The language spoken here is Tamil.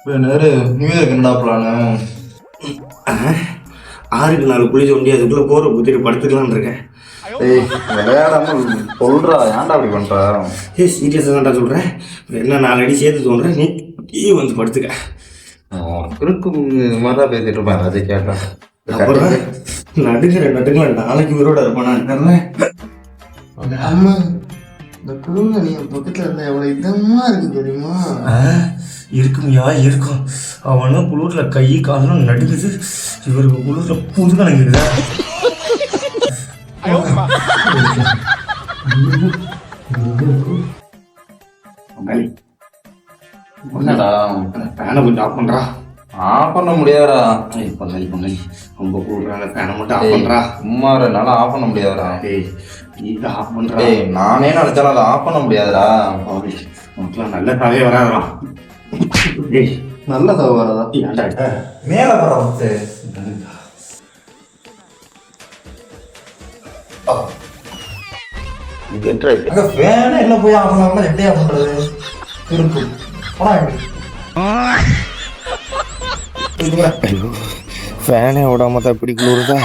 இப்போ நேரு நியூ இயர்க்கு என்னடா பிளானு ஆறுக்கு நாலு குழி தோண்டி அதுக்குள்ளே போகிற குத்திட்டு படுத்துக்கலான்னு இருக்கேன். ஏய் விளையாடாம சொல்றா ஏன்டா அப்படி பண்ற? ஏ சீரியஸாக தான்டா சொல்கிறேன் என்ன நாலு அடி சேர்த்து தோன்றேன் நீ நீ வந்து படுத்துக்க. இருக்கு மாதிரி தான் பேசிட்டு இருப்பாங்க அதை கேட்டா. அப்புறம் நடுக்கிற நடுக்கல நாளைக்கு உயிரோட தெரியல ஆமா இந்த குழுங்க நீ பக்கத்துல இருந்தா எவ்வளவு இதமா இருக்கு தெரியுமா? இருக்கும்யா? இருக்கும் அவனும் குளிரில் கை காலும் நடுக்குது இவருக்கு குளிரில் புது கணக்குதா என்னடா ஃபேனை கொஞ்சம் ஆஃப் பண்ணுறா ஆஃப் பண்ண முடியாதா ஏய் பொங்கல் பொங்கல் ரொம்ப கூடுறாங்க ஃபேனை மட்டும் ஆஃப் பண்ணுறா சும்மா என்னால ஆஃப் பண்ண முடியாதுடா. ஏய் நீ ஆஃப் பண்ணுறா டேய் நானே நினைச்சாலும் அதை ஆஃப் பண்ண முடியாதுடா. உனக்குலாம் நல்ல தலையே வராதா ஏன்டா மேல ஃபேன் என்ன போய் ஆஃப் பண்ணாம எப்படி ஆஃப் பண்றது இருக்கு ஃபேனே விடாம தான் இப்படி குளிருதா?